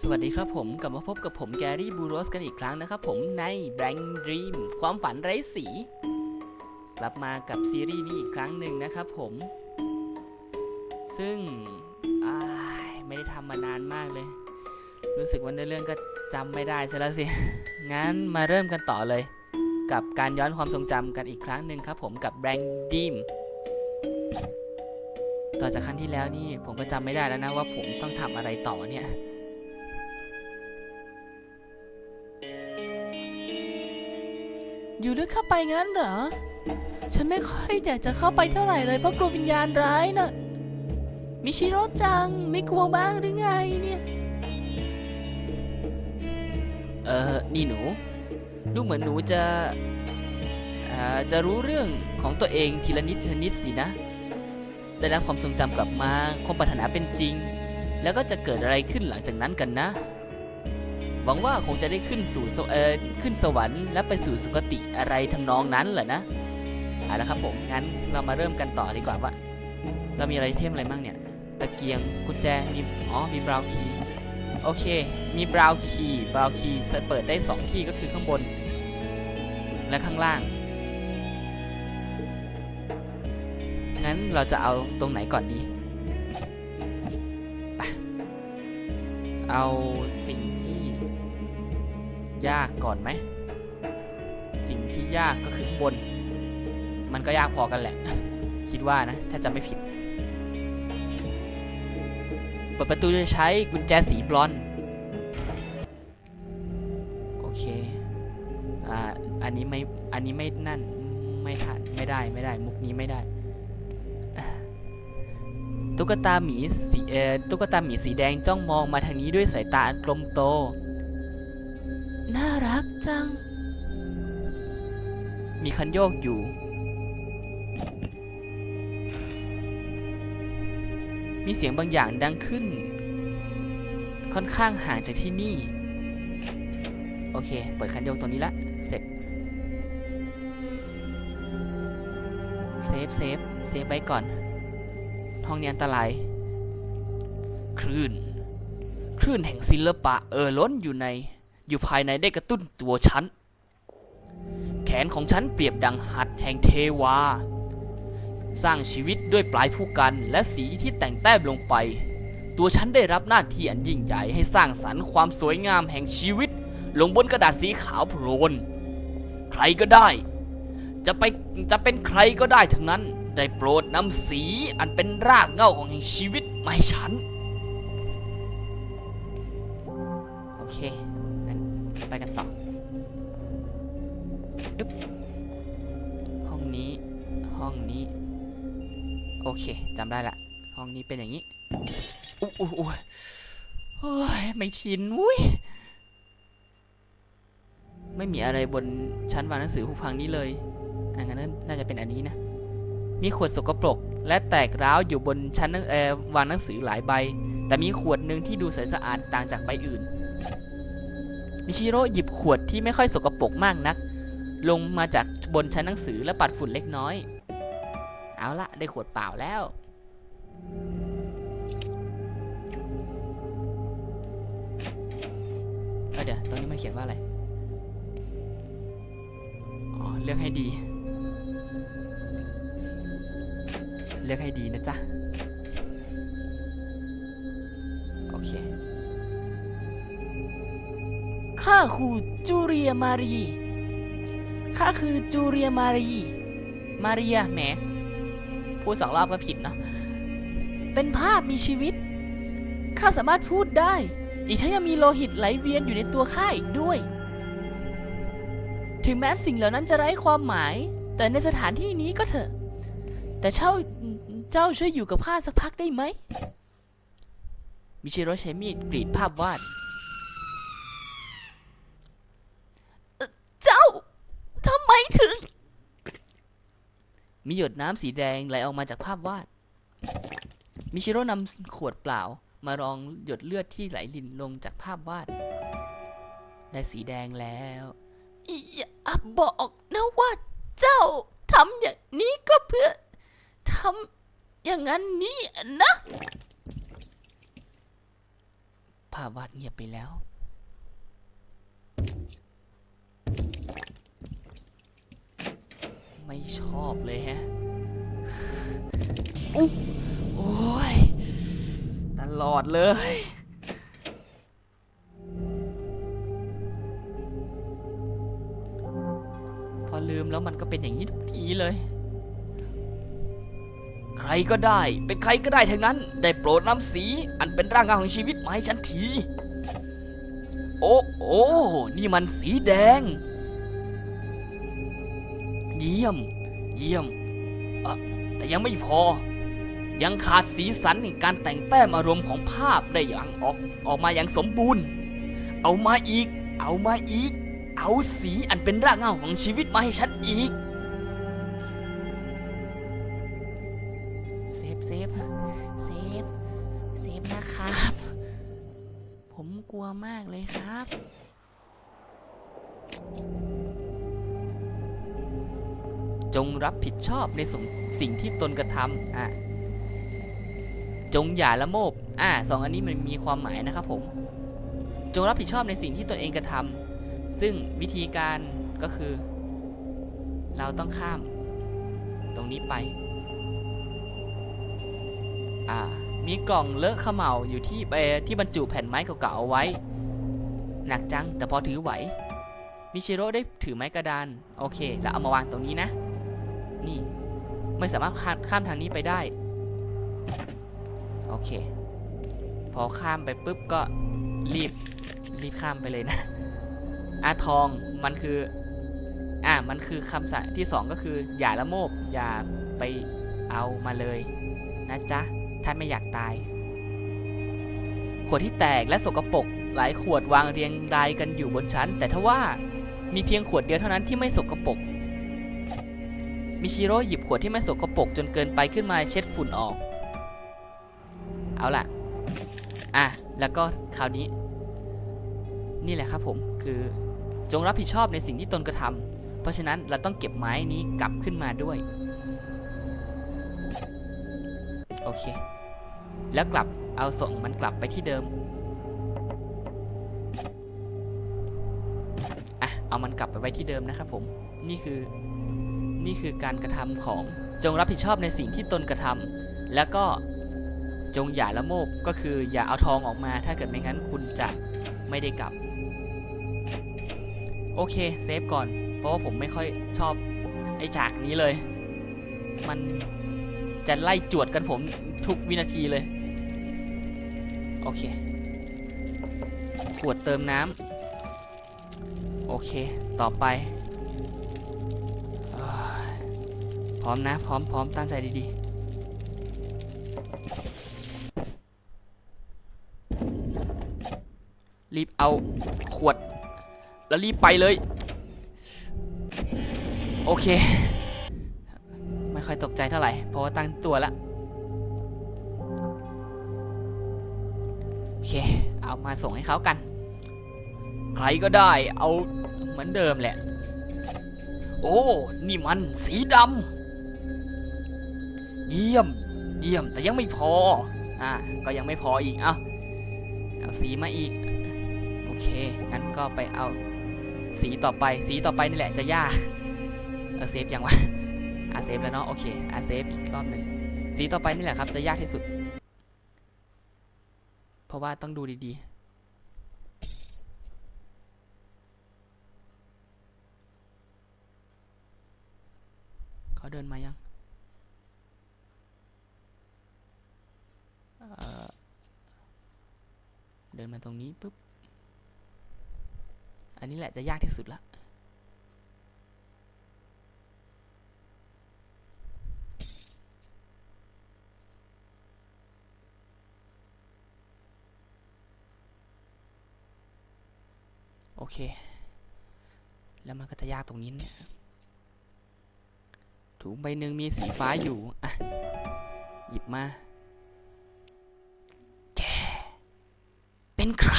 สวัสดีครับผมกลับมาพบกับผมแกรี่บูโรสกันอีกครั้งนะครับผมใน Blank Dream ความฝันไร้สี กลับมากับซีรีส์นี้อีกครั้งหนึ่งนะครับผม ซึ่งไม่ได้ทำมานานมากเลย รู้สึกว่าเนื้อเรื่องก็จำไม่ได้ซะแล้วสิ งั้นมาเริ่มกันต่อเลย กับการย้อนความทรงจำกันอีกครั้งหนึ่งครับผมกับ Blank Dream ต่อจากครั้งที่แล้วนี่ผมก็จำไม่ได้แล้วนะว่าผมต้องทำอะไรต่อเนี่ย อยู่ลึกเข้าไปงั้นเหรอ ฉันไม่ค่อยอยากจะเข้าไปเท่าไหร่เลยเพราะกลัววิญญาณร้ายน่ะมิชิโร่จังไม่กลัวบ้างหรือไงเนี่ย เออนี่หนู ดูเหมือนหนูจะอ่าจะรู้เรื่องของตัวเองทีละนิดทีละนิดสินะ ได้รับความทรงจำกลับมาความปรารถนาเป็นจริง แล้วก็จะเกิดอะไรขึ้นหลังจากนั้นกันนะ หวังว่าคงจะได้ขึ้นสู่สเออขึ้นสวรรค์และไปสู่สุคติอะไรทำนองนั้นแหละนะเอาละครับผมงั้นเรามาเริ่มกันต่อดีกว่าว่า เรามีอะไรเทมอะไรบ้างเนี่ยตะเกียงกุญแจมีอ๋อมีบราวคีโอเค มีบราวคีบราวคีจะเปิดได้ 2 ที่ก็คือข้างบน และข้างล่าง งั้นเราจะเอาตรงไหนก่อนดีไปเอาสิ่ง ยากก่อนไหม สิ่งที่ยากก็คือข้างบน มันก็ยากพอกันแหละ คิดว่านะ ถ้าจะไม่ผิด เปิดประตูจะใช้กุญแจสีบลอนโอเค อ่า อันนี้ไม่ อันนี้ไม่นั่น ไม่ทัน ไม่ได้ ไม่ได้ มุกนี้ไม่ได้ตุ๊กตาหมีสีเอ่อตุ๊กตาหมีสีแดงจ้องมองมาทางนี้ด้วยสายตาอันกลมโต น่ารักจัง มีคันโยกอยู่ มีเสียงบางอย่างดังขึ้น ค่อนข้างห่างจากที่นี่ โอเค เปิดคันโยกตรงนี้ละ เสร็จ เซฟเซฟเซฟไว้ก่อน ห้องนี้อันตราย คลื่น คลื่นแห่งศิลปะเออล้นอยู่ใน อยู่ภายในได้กระตุ้นตัวฉัน แขนของฉันเปรียบดังหัดแห่งเทวา สร้างชีวิตด้วยปลายผู้กันและสีที่แต่งแต้มลงไป ตัวฉันได้รับหน้าที่อันยิ่งใหญ่ให้สร้างสรรค์ความสวยงามแห่งชีวิต ลงบนกระดาษสีขาวโพลน ใครก็ได้ จะไปจะเป็นใครก็ได้ทั้งนั้น ได้โปรดนำสีอันเป็นรากเหง้าของแห่งชีวิตมาให้ฉัน โอเค ไปกันต่อยึบห้องนี้ ห้องนี้ โอเคจำได้ละ ห้องนี้เป็นอย่างนี้อุ๊ยอุ๊ยอุ๊ยโอ้ยไม่ชินอุ้ยไม่มีอะไรบนชั้นวางหนังสือผู้พังนี้เลย อันนั้นน่าจะเป็นอันนี้นะ มีขวดสกปรก และแตกร้าวอยู่บนชั้นวางหนังสือหลายใบ แต่มีขวดหนึ่งที่ดูใสสะอาดต่างจากใบอื่น มิชิโร่หยิบขวดที่ไม่ค่อยสกปรกมากนัก ลงมาจากบนชั้นหนังสือและปัดฝุ่นเล็กน้อย เอาละได้ขวดเปล่าแล้วเเดี๋ยว ตรงนี้มันเขียนว่าอะไร อ๋อ เลือกให้ดี เลือกให้ดีนะจ๊ะ ข้าคือจูเรียมารี ข้าคือจูเรียมารี มาเรียแหม พูดสองรอบก็ผิดเนะเป็นภาพมีชีวิต ข้าสามารถพูดได้ อีกทั้งยังมีโลหิตไหลเวียนอยู่ในตัวข้าอีกด้วย ถึงแม้สิ่งเหล่านั้นจะไร้ความหมาย แต่ในสถานที่นี้ก็เถอะ แต่เจ้าเจ้าช่วยอยู่กับข้าสักพักได้ไหมมิชิโร่ใช้มีดกรีดภาพวาดเอ่อเจ้าทำไมถึง มีหยดน้ำสีแดงไหลออกมาจากภาพวาด มิชิโร่นำขวดเปล่า มารองหยดเลือดที่ไหลลินลงจากภาพวาด ได้สีแดงแล้วอย่าบอกนะว่าเจ้าทำอย่างนี้ก็เพื่อทำอย่างนั้นนี้นะ ภาพวาดเงียบไปแล้ว ไม่ชอบเลยแฮะอุ๊ยโอ้ย ตลอดเลย พอลืมแล้วมันก็เป็นอย่างนี้ทุกทีเลย ใครก็ได้ เป็นใครก็ได้ทั้งนั้น ได้โปรดนำสี อันเป็นร่างเงาของชีวิตมาให้ฉันที โอ้โอ้นี่มันสีแดง เยี่ยม เยี่ยม แต่ยังไม่พอ ยังขาดสีสันในการแต่งแต้มอารมณ์ของภาพได้อย่างออกออกมาอย่างสมบูรณ์ เอามาอีก เอามาอีก เอาสีอันเป็นรากเหง้าของชีวิตมาให้ฉันอีก เซฟเซฟเซฟเซฟนะครับ ผมกลัวมากเลยครับ จงรับผิดชอบในส,สิ่งที่ตนกระทำอะจงอย่าละโมบอ่าสองอันนี้มันมีความหมายนะครับผม จงรับผิดชอบในสิ่งที่ตนเองกระทำซึ่งวิธีการก็คือ เราต้องข้าม ตรงนี้ไป อ่า มีกล่องเลอะขม่าอยู่ที่เออที่บรรจุแผ่นไม้เก่าๆเอาไว้ หนักจังแต่พอถือไหว มิชิโร่ได้ถือไม้กระดาน โอเค แล้วเอามาวางตรงนี้นะ นี่ ไม่สามารถข้ามทางนี้ไปได้ โอเค พอข้ามไปปุ๊บก็รีบรีบข้ามไปเลยนะอาทองมันคือ อ่ามันคือคำสั่งที่สองก็คือ อย่าละโมบ อย่าไปเอามาเลย นะจ๊ะ ถ้าไม่อยากตาย ขวดที่แตกและสกปรกหลายขวดวางเรียงรายกันอยู่บนชั้น แต่ทว่ามีเพียงขวดเดียวเท่านั้นที่ไม่สกปรก มิชิโร่หยิบขวดที่ไม่สกปรกจนเกินไปขึ้นมาเช็ดฝุ่นออก เอาล่ะ อะ แล้วก็คราวนี้ นี่แหละครับผม คือจงรับผิดชอบในสิ่งที่ตนกระทำ เพราะฉะนั้นเราต้องเก็บไม้นี้กลับขึ้นมาด้วย โอเค แล้วกลับ เอาส่งมันกลับไปที่เดิม อะ เอามันกลับไปไว้ที่เดิมนะครับผม นี่คือ นี่คือการกระทำของจงรับผิดชอบในสิ่งที่ตนกระทำแล้วก็จงอย่าละโมบก็คืออย่าเอาทองออกมา ถ้าเกิดไม่งั้นคุณจะไม่ได้กลับ โอเคเซฟก่อน เพราะว่าผมไม่ค่อยชอบไอ้ฉากนี้เลย มันจะไล่จวดกันผมทุกวินาทีเลย โอเคขวดเติมน้ำโอเค ต่อไป พร้อมนะ พร้อมพร้อมตั้งใจดีๆ รีบเอาขวด แล้วรีบไปเลย โอเค ไม่ค่อยตกใจเท่าไหร่ เพราะว่าตั้งตัวแล้วโอเค เอามาส่งให้เขากัน ใครก็ได้เอาเหมือนเดิมแหละ โอ้ นี่มันสีดำ เยี่ยม เยี่ยม แต่ยังไม่พอ อ่า ก็ยังไม่พออีก เอาเอาสีมาอีก โอเค งั้นก็ไปเอาสีต่อไป สีต่อไปนี่แหละจะยาก เออเซฟยังวะอาเซฟแล้วเนาะ โอเคอาเซฟอีกรอบหนึ่ง สีต่อไปนี่แหละครับจะยากที่สุด เพราะว่าต้องดูดีๆเขาเดินมายัง เดินมาตรงนี้ปุ๊บ อันนี้แหละจะยากที่สุดละโอเค แล้วมันก็จะยากตรงนี้เนี่ยถุงใบหนึ่งมีสีฟ้าอยู่ อะ หยิบมา แก เป็นใคร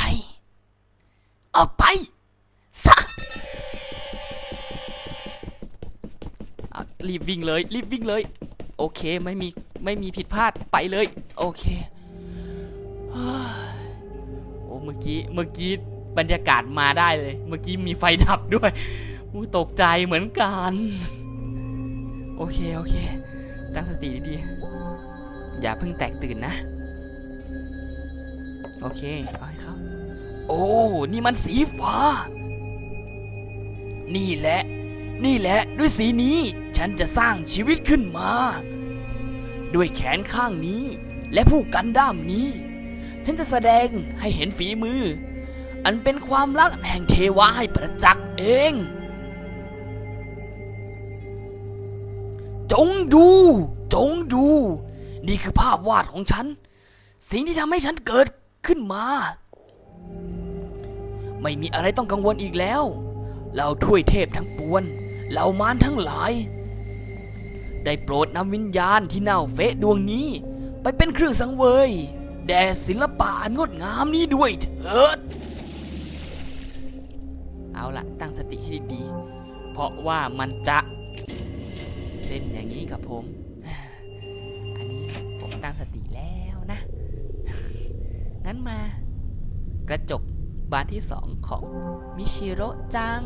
ออกไปซะรีบวิ่งเลย รีบวิ่งเลย โอเคไม่มีไม่มีผิดพลาดไปเลย โอเคโอ้เมื่อกี้เมื่อกี้บรรยากาศมาได้เลย เมื่อกี้มีไฟดับด้วยอู้ตกใจเหมือนกัน โอเคโอเค ตั้งสติดีๆอย่าเพิ่งแตกตื่นนะ โอเคเอาให้เขาโอ้ นี่มันสีฟ้า นี่แหละ นี่แหละ ด้วยสีนี้ ฉันจะสร้างชีวิตขึ้นมา ด้วยแขนข้างนี้ และผู้กันด้ามนี้ ฉันจะแสดงให้เห็นฝีมือ อันเป็นความรักแห่งเทวะให้ประจักษ์เอง จงดู จงดู นี่คือภาพวาดของฉันสิ่งที่ทำให้ฉันเกิด ขึ้นมา ไม่มีอะไรต้องกังวลอีกแล้ว เราถ้วยเทพทั้งปวงเหล่ามารทั้งหลาย ได้โปรดนำวิญญาณที่เน่าเฟะดวงนี้ ไปเป็นเครื่องสังเวย แด่ศิลปะอันงดงามนี้ด้วยเถิด เอาละตั้งสติให้ดีๆ เพราะว่ามันจะเล่นอย่างนี้กับผม อันนี้ผมตั้งสติ งั้นมากระจกบานที่สองของมิชิโร่จัง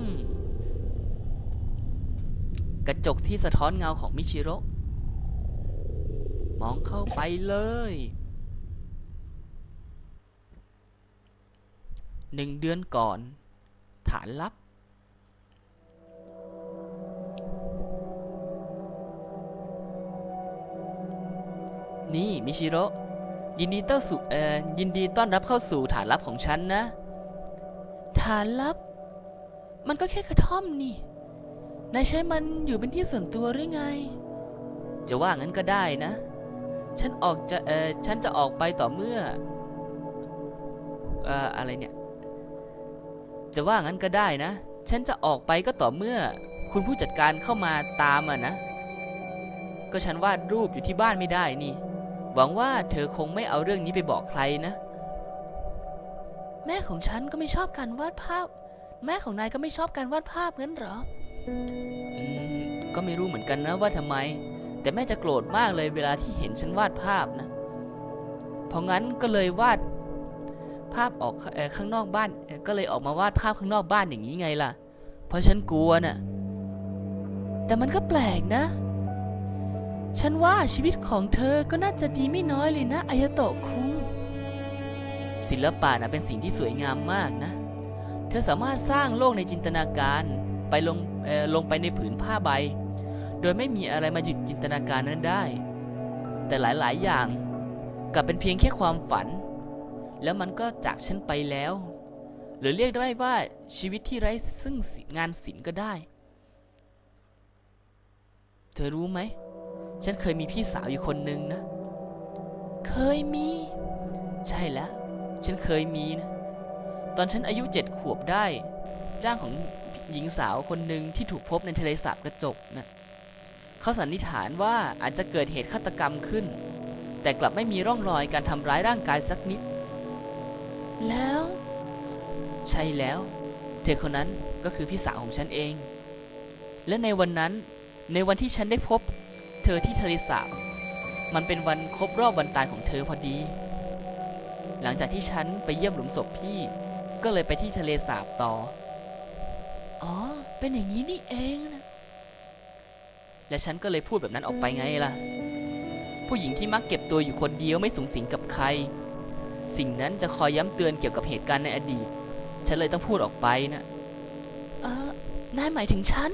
กระจกที่สะท้อนเงาของมิชิโร่มองเข้าไปเลยหนึ่งเดือนก่อน ฐานลับ นี่ มิชิโร่ ยินดีต้อนสู่เอ่อยินดีต้อนรับเข้าสู่ฐานลับของฉันนะ ฐานลับ มันก็แค่กระท่อมนี่นายใช้มันอยู่เป็นที่ส่วนตัวหรือไง จะว่างั้นก็ได้นะ ฉันออกจะเออฉันจะออกไปต่อเมื่อเอ่ออะไรเนี่ย จะว่างั้นก็ได้นะ ฉันจะออกไปก็ต่อเมื่อ คุณผู้จัดการเข้ามาตามอะนะ ก็ฉันวาดรูปอยู่ที่บ้านไม่ได้นี่ หวังว่าเธอคงไม่เอาเรื่องนี้ไปบอกใครนะ แม่ของฉันก็ไม่ชอบการวาดภาพ แม่ของนายก็ไม่ชอบการวาดภาพงั้นเหรออืมก็ไม่รู้เหมือนกันนะว่าทำไม แต่แม่จะโกรธมากเลยเวลาที่เห็นฉันวาดภาพนะ เพราะงั้นก็เลยวาดภาพออกเอ่อข้างนอกบ้านเอ่อก็เลยออกมาวาดภาพข้างนอกบ้านอย่างนี้ไงล่ะ เพราะฉันกลัวน่ะ แต่มันก็แปลกนะ ฉันว่าชีวิตของเธอก็น่าจะดีไม่น้อยเลยนะอายาโตะคุงศิลปะนะเป็นสิ่งที่สวยงามมากนะ เธอสามารถสร้างโลกในจินตนาการไปลงลงไปในผืนผ้าใบ โดยไม่มีอะไรมาหยุดจินตนาการนั้นได้ แต่หลายๆ อย่างกลับเป็นเพียงแค่ความฝัน แล้วมันก็จากฉันไปแล้ว หรือเรียกได้ว่าชีวิตที่ไร้ซึ่งงานศิลป์ก็ได้ เธอรู้ไหม ฉันเคยมีพี่สาวอยู่คนหนึ่งนะ เคยมี ใช่แล้ว ฉันเคยมีนะ ตอนฉันอายุเจ็ดขวบได้ ร่างของหญิงสาวคนหนึ่งที่ถูกพบในทะเลสาบกระจกนะเขาสันนิษฐานว่าอาจจะเกิดเหตุฆาตกรรมขึ้น แต่กลับไม่มีร่องรอยการทำร้ายร่างกายสักนิด แล้ว ใช่แล้ว เธอคนนั้นก็คือพี่สาวของฉันเอง และในวันนั้น ในวันที่ฉันได้พบ เธอที่ทะเลสาบ มันเป็นวันครบรอบวันตายของเธอพอดี หลังจากที่ฉันไปเยี่ยมหลุมศพพี่ ก็เลยไปที่ทะเลสาบต่อ อ๋อ เป็นอย่างนี้นี่เองนะ และฉันก็เลยพูดแบบนั้นออกไปไงล่ะ ผู้หญิงที่มักเก็บตัวอยู่คนเดียวไม่สูงสิงกับใคร สิ่งนั้นจะคอยย้ำเตือนเกี่ยวกับเหตุการณ์ในอดีต ฉันเลยต้องพูดออกไปนะเออนายหมายถึงฉัน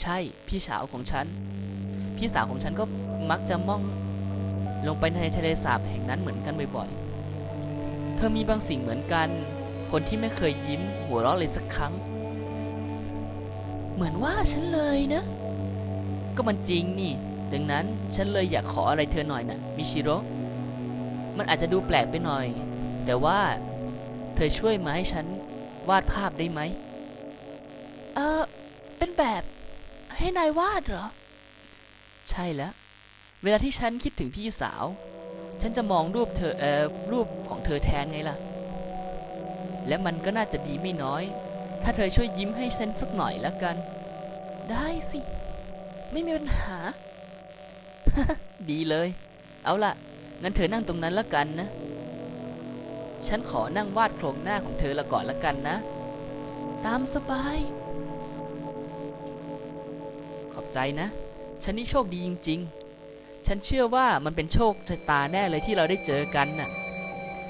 ใช่ พี่สาวของฉัน พี่สาวของฉันก็มักจะมองลงไปในทะเลสาบแห่งนั้นเหมือนกันบ่อยๆ เธอมีบางสิ่งเหมือนกัน คนที่ไม่เคยยิ้มหัวเราะเลยสักครั้ง เหมือนว่าฉันเลยนะ ก็มันจริงนี่ ดังนั้นฉันเลยอยากขออะไรเธอหน่อยนะมิชิโร่มันอาจจะดูแปลกไปหน่อย แต่ว่าเธอช่วยมาให้ฉันวาดภาพได้ไหม เออเป็นแบบให้นายวาดเหรอ ใช่แล้ว เวลาที่ฉันคิดถึงพี่สาว ฉันจะมองรูปเธอเอ่อรูปของเธอแทนไงล่ะ และมันก็น่าจะดีไม่น้อย ถ้าเธอช่วยยิ้มให้ฉันสักหน่อยแล้วกัน ได้สิ ไม่มีปัญหา ดีเลย เอาล่ะ งั้นเธอนั่งตรงนั้นแล้วกันนะ ฉันขอนั่งวาดโครงหน้าของเธอละก่อนละกันนะ ตามสบาย ขอบใจนะ ฉันนี่โชคดีจริง ๆ ฉันเชื่อว่ามันเป็นโชคชะตาแน่เลยที่เราได้เจอกันน่ะ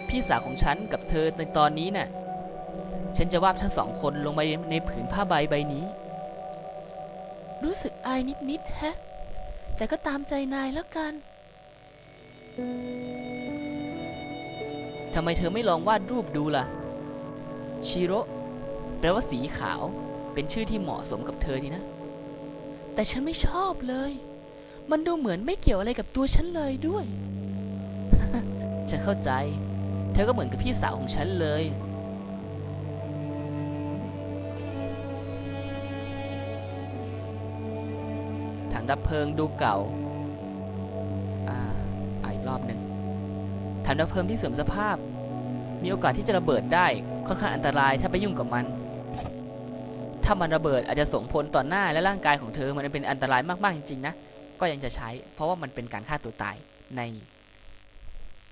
พี่สาวของฉันกับเธอในตอนนี้น่ะ ฉันจะวาดทั้งสองคนลงไปในผืนผ้าใบใบนี้ รู้สึกอายนิดๆแฮะ แต่ก็ตามใจนายแล้วกัน ทำไมเธอไม่ลองวาดรูปดูล่ะ ชิโร่แปลว่าสีขาว เป็นชื่อที่เหมาะสมกับเธอดีนะ แต่ฉันไม่ชอบเลย มันดูเหมือนไม่เกี่ยวอะไรกับตัวฉันเลยด้วย ฉันเข้าใจ เธอก็เหมือนกับพี่สาวของฉันเลย ถังดับเพลิงดูเก่า อ่าอีกรอบหนึ่งถังดับเพลิงที่เสื่อมสภาพ มีโอกาสที่จะระเบิดได้ค่อนข้างอันตรายถ้าไปยุ่งกับมัน ถ้ามันระเบิดอาจจะส่งผลต่อหน้าและร่างกายของเธอมันเป็นอันตรายมากๆจริงๆนะก็ยังจะใช้ เพราะว่ามันเป็นการฆ่าตัวตายใน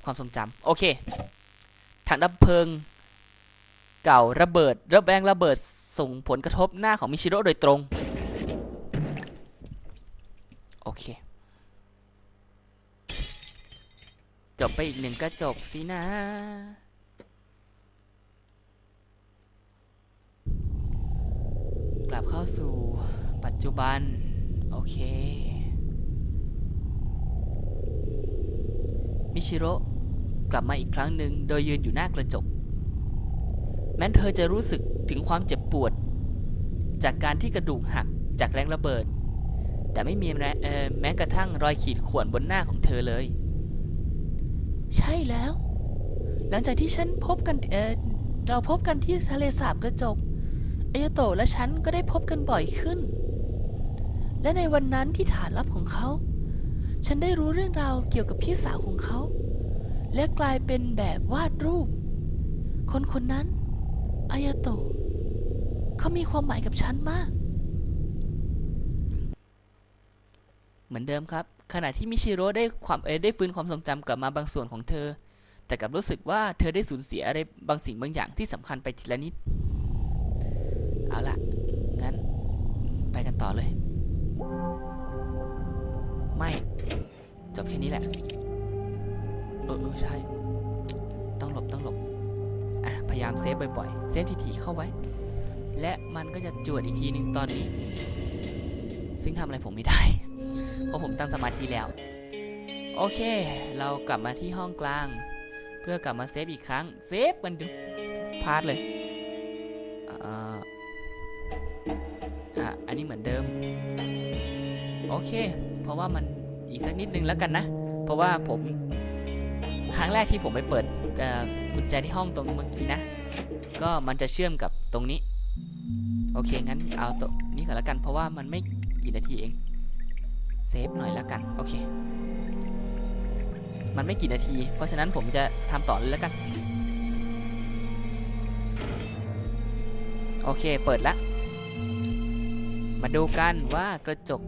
ความทรงจำโอเคถังดับเพลิง เก่าระเบิดระแบงระเบิดส่งผลกระทบหน้าของมิชิโร่โดยตรงโอเค จบไปอีกหนึ่งกระจกสินะ กลับเข้าสู่ปัจจุบัน โอเค มิชิโร่กลับมาอีกครั้งหนึ่งโดยยืนอยู่หน้ากระจก แม้นเธอจะรู้สึกถึงความเจ็บปวด จากการที่กระดูกหักจากแรงระเบิด แต่ไม่มีแม้แมกระทั่งรอยขีดข่วนบนหน้าของเธอเลย ใช่แล้ว หลังจากที่ฉันพบกันเเราพบกันที่ทะเลสาบกระจก อโยโตะและฉันก็ได้พบกันบ่อยขึ้น และในวันนั้นที่ฐานลับของเขา ฉันได้รู้เรื่องราวเกี่ยวกับพี่สาวของเขา และกลายเป็นแบบวาดรูป คนคนนั้นอายาโตะเขามีความหมายกับฉันมาก เหมือนเดิมครับ ขณะที่มิชิโร่ได้ความเออได้ฟื้นความทรงจำกลับมาบางส่วนของเธอ แต่กลับรู้สึกว่าเธอได้สูญเสียอะไรบางสิ่งบางอย่างที่สำคัญไปทีละนิด เอาละงั้นไปกันต่อเลย ไม่ จบแค่นี้แหละเออเออใช่ ต้องหลบต้องหลบ อะ พยายามเซฟบ่อยๆ เซฟทีๆเข้าไว้ และมันก็จะจวดอีกทีหนึ่งตอนนี้ ซึ่งทำอะไรผมไม่ได้ เพราะผมตั้งสมาธิแล้ว โอเค เรากลับมาที่ห้องกลาง เพื่อกลับมาเซฟอีกครั้ง เซฟกันดูพลาดเลย อันนี้เหมือนเดิม โอเค เพราะว่ามันอีกสักนิดนึงแล้วกันนะ เพราะว่าผมครั้งแรกที่ผมไปเปิดกุญแจที่ห้องตรงเมื่อกี้นะ ก็มันจะเชื่อมกับตรงนี้ โอเค งั้นเอาตัวนี้ก่อนแล้วกัน เพราะว่ามันไม่กี่นาทีเอง เซฟหน่อยแล้วกัน โอเค มันไม่กี่นาที เพราะฉะนั้นผมจะทำต่อเลยแล้วกัน โอเค เปิดแล้ว มาดูกันว่ากระจก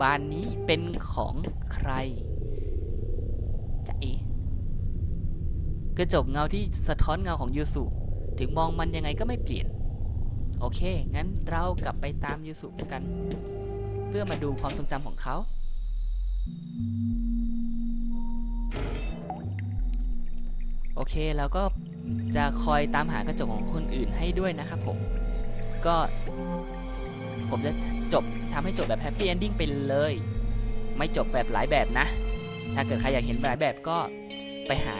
บานนี้เป็นของใครจะเอกระจกเงาที่สะท้อนเงาของยูสุถึงมองมันยังไงก็ไม่เปลี่ยน โอเค งั้นเรากลับไปตามยูสุกัน เพื่อมาดูความทรงจำของเขาโอเคแล้วก็จะคอยตามหากระจกของคนอื่นให้ด้วยนะครับผม ก็ผมจะ จบทำให้จบแบบแฮปปี้เอนดิ้งไปเลย ไม่จบแบบหลายแบบนะ ถ้าเกิดใครอยากเห็นหลายแบบก็ไปหา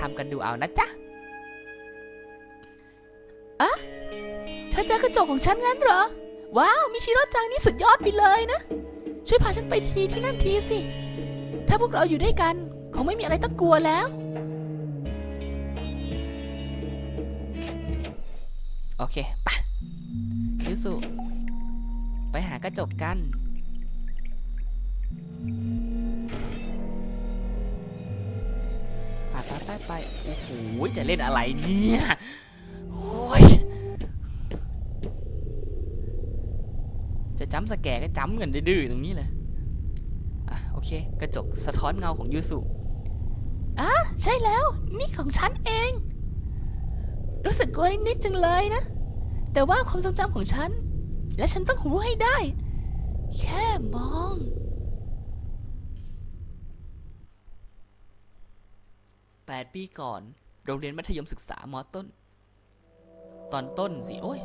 ทำกันดูเอานะจ๊ะอะเธอเจอกระจกของฉันงั้นเหรอ ว้าวมิชิโร่จังนี่สุดยอดไปเลยนะ ช่วยพาฉันไปทีที่นั่นทีสิ ถ้าพวกเราอยู่ด้วยกันคงไม่มีอะไรต้องกลัวแล้ว โอเค ไปยูสุ ไปหากระจกกัน ไปไปไปไปโอ้โห จะเล่นอะไรเนี่ย โอ้ย จะจ้ำสแกก็จ้ำกันดื้อตรงนี้เลยอะโอเค กระจกสะท้อนเงาของยูสุอะใช่แล้ว นี่ของฉันเอง รู้สึกกลัวนิดๆจังเลยนะ แต่ว่าความทรงจำของฉัน และฉันต้องรู้ให้ได้ แค่มอง8ปีก่อน โรงเรียนมัธยมศึกษามอต้น ตอนต้นสิ โอ้ย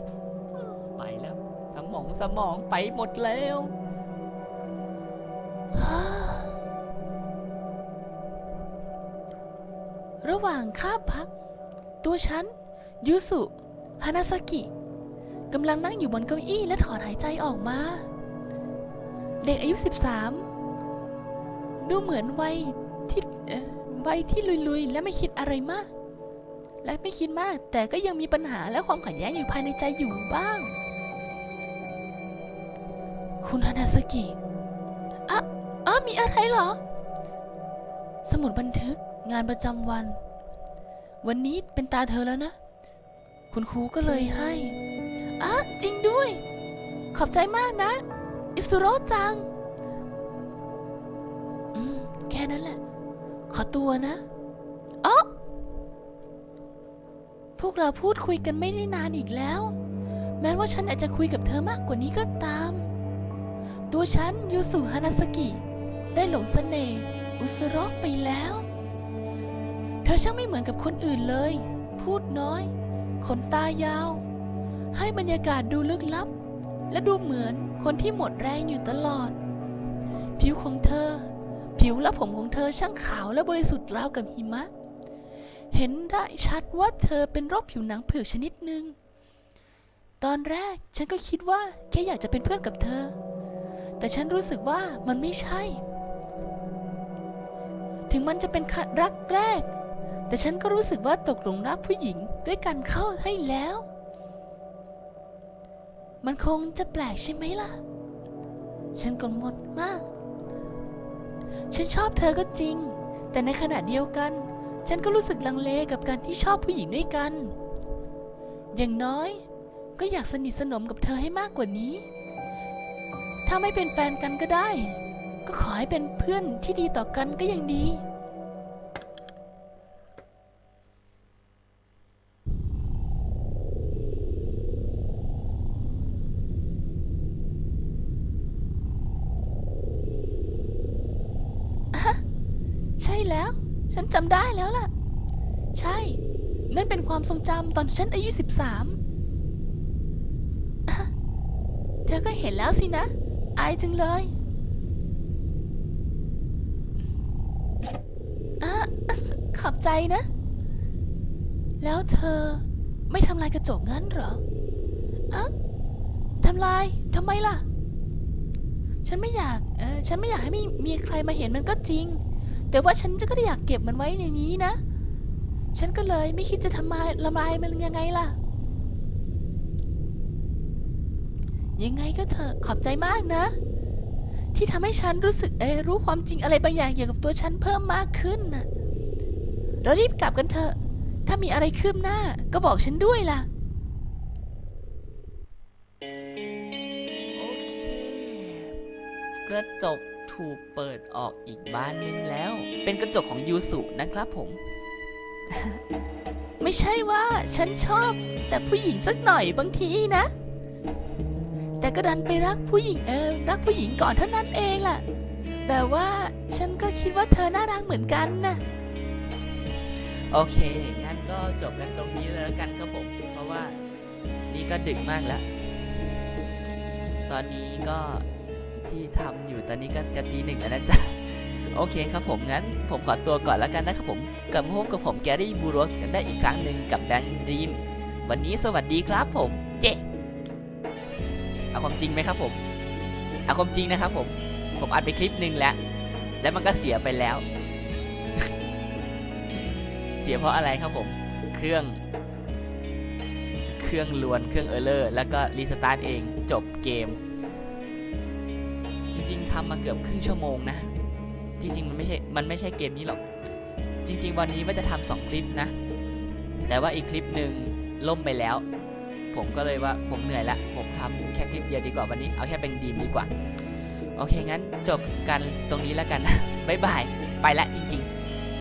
ไปแล้ว สมองสมองไปหมดแล้วระหว่างคาบพัก ตัวฉัน ยูสุฮานาซากิ กำลังนั่งอยู่บนเก้าอี้และถอนหายใจออกมา เด็กอายุ 13 ดูเหมือนวัยที่วัยที่ลุยๆ และไม่คิดอะไรมาก และไม่คิดมาก แต่ก็ยังมีปัญหาและความขัดแย้งอยู่ภายในใจอยู่บ้าง คุณฮานาซากิอะอ๋อมีอะไรเหรอ สมุดบันทึกงานประจำวัน วันนี้เป็นตาเธอแล้วนะ คุณครูก็เลยให้ จริงด้วย ขอบใจมากนะ อิสุโรจัง อืม แค่นั้นแหละ ขอตัวนะอ๋อพวกเราพูดคุยกันไม่ได้นานอีกแล้ว แม้ว่าฉันอาจจะคุยกับเธอมากกว่านี้ก็ตาม ตัวฉันยูสุฮานาสกิ ได้หลงเสน่ห์อุสโรไปแล้ว เธอช่างไม่เหมือนกับคนอื่นเลย พูดน้อย ขนตายาว ให้บรรยากาศดูลึกลับ และดูเหมือนคนที่หมดแรงอยู่ตลอด ผิวของเธอ ผิวและผมของเธอช่างขาวและบริสุทธิ์ราวกับหิมะ เห็นได้ชัดว่าเธอเป็นโรคผิวหนังเผือกชนิดหนึ่งตอนแรกฉันก็คิดว่าแค่อยากจะเป็นเพื่อนกับเธอ แต่ฉันรู้สึกว่ามันไม่ใช่ ถึงมันจะเป็นรักแรก แต่ฉันก็รู้สึกว่าตกหลงรักผู้หญิงด้วยกันเข้าให้แล้ว มันคงจะแปลกใช่ไหมล่ะ ฉันกังวลมาก ฉันชอบเธอก็จริง แต่ในขณะเดียวกัน ฉันก็รู้สึกลังเลกับการที่ชอบผู้หญิงด้วยกัน อย่างน้อยก็อยากสนิทสนมกับเธอให้มากกว่านี้ ถ้าไม่เป็นแฟนกันก็ได้ ก็ขอให้เป็นเพื่อนที่ดีต่อกันก็ยังดี ใช่ แล้ว ฉันจำได้แล้วล่ะ ใช่ นั่นเป็นความทรงจำตอนฉันอายุ 13อะเธอก็เห็นแล้วสินะ อายจังเลยอะขอบใจนะ แล้วเธอไม่ทำลายกระจกงั้นเหรออะทำลายทำไมล่ะ ฉันไม่อยาก เออ ฉันไม่อยากให้มีมีใครมาเห็นมันก็จริง แต่ว่าฉันจะก็อยากเก็บมันไว้ในนี้นะ ฉันก็เลยไม่คิดจะทำลายละลายมันยังไงล่ะ ยังไงก็เถอะขอบใจมากนะ ที่ทำให้ฉันรู้สึกเอรู้ความจริงอะไรบางอย่างเกี่ยวกับตัวฉันเพิ่มมากขึ้นนะเรารีบกลับกันเถอะ ถ้ามีอะไรคืบหน้าก็บอกฉันด้วยล่ะโอเคกระจก ถูกเปิดออกอีกบานหนึงแล้ว เป็นกระจกของยูสุนะครับผม ไม่ใช่ว่าฉันชอบ แต่ผู้หญิงสักหน่อยบางทีนะ แต่ก็ดันไปรักผู้หญิงเออรักผู้หญิงก่อนเท่านั้นเองล่ะ แบบว่าฉันก็คิดว่าเธอน่ารักเหมือนกันนะโอเค งั้นก็จบกันตรงนี้เลยแล้วกันครับผม เพราะว่านี่ก็ดึกมากแล้ว ตอนนี้ก็ ที่ทำอยู่ตอนนี้ก็จะตีหนึ่งแล้วนะจ๊ะโอเคครับผมงั้นผมขอตัวก่อนแล้วกันนะครับผมกับพบกับผมแกรี่บูโรสกันได้อีกครั้งหนึ่งกับแบงค์ดรีมวันนี้สวัสดีครับผมเจ๊เอาความจริงไหมครับผมเอาความจริงนะครับผมผมอัดไปคลิปหนึ่งแล้ว แล้วมันก็เสียไปแล้ว เสียเพราะอะไรครับผม เครื่อง เครื่องลวนเครื่องเออร์เลอร์แล้วก็รีสตาร์ทเองจบเกม ริง ๆทำมาเกือบครึ่งชั่วโมงนะ จริงๆมันไม่ใช่ มันไม่ใช่เกมนี้หรอก จริง ๆ วันนี้ว่าจะทำสองคลิปนะ แต่ว่าอีกคลิปหนึ่งล่มไปแล้ว ผมก็เลยว่าผมเหนื่อยละ ผมทำแค่คลิปเดียวดีกว่าวันนี้ เอาแค่เป็นดีมดีกว่า โอเคงั้นจบกันตรงนี้แล้วกันนะบ๊ายบาย ไปละจริง ๆ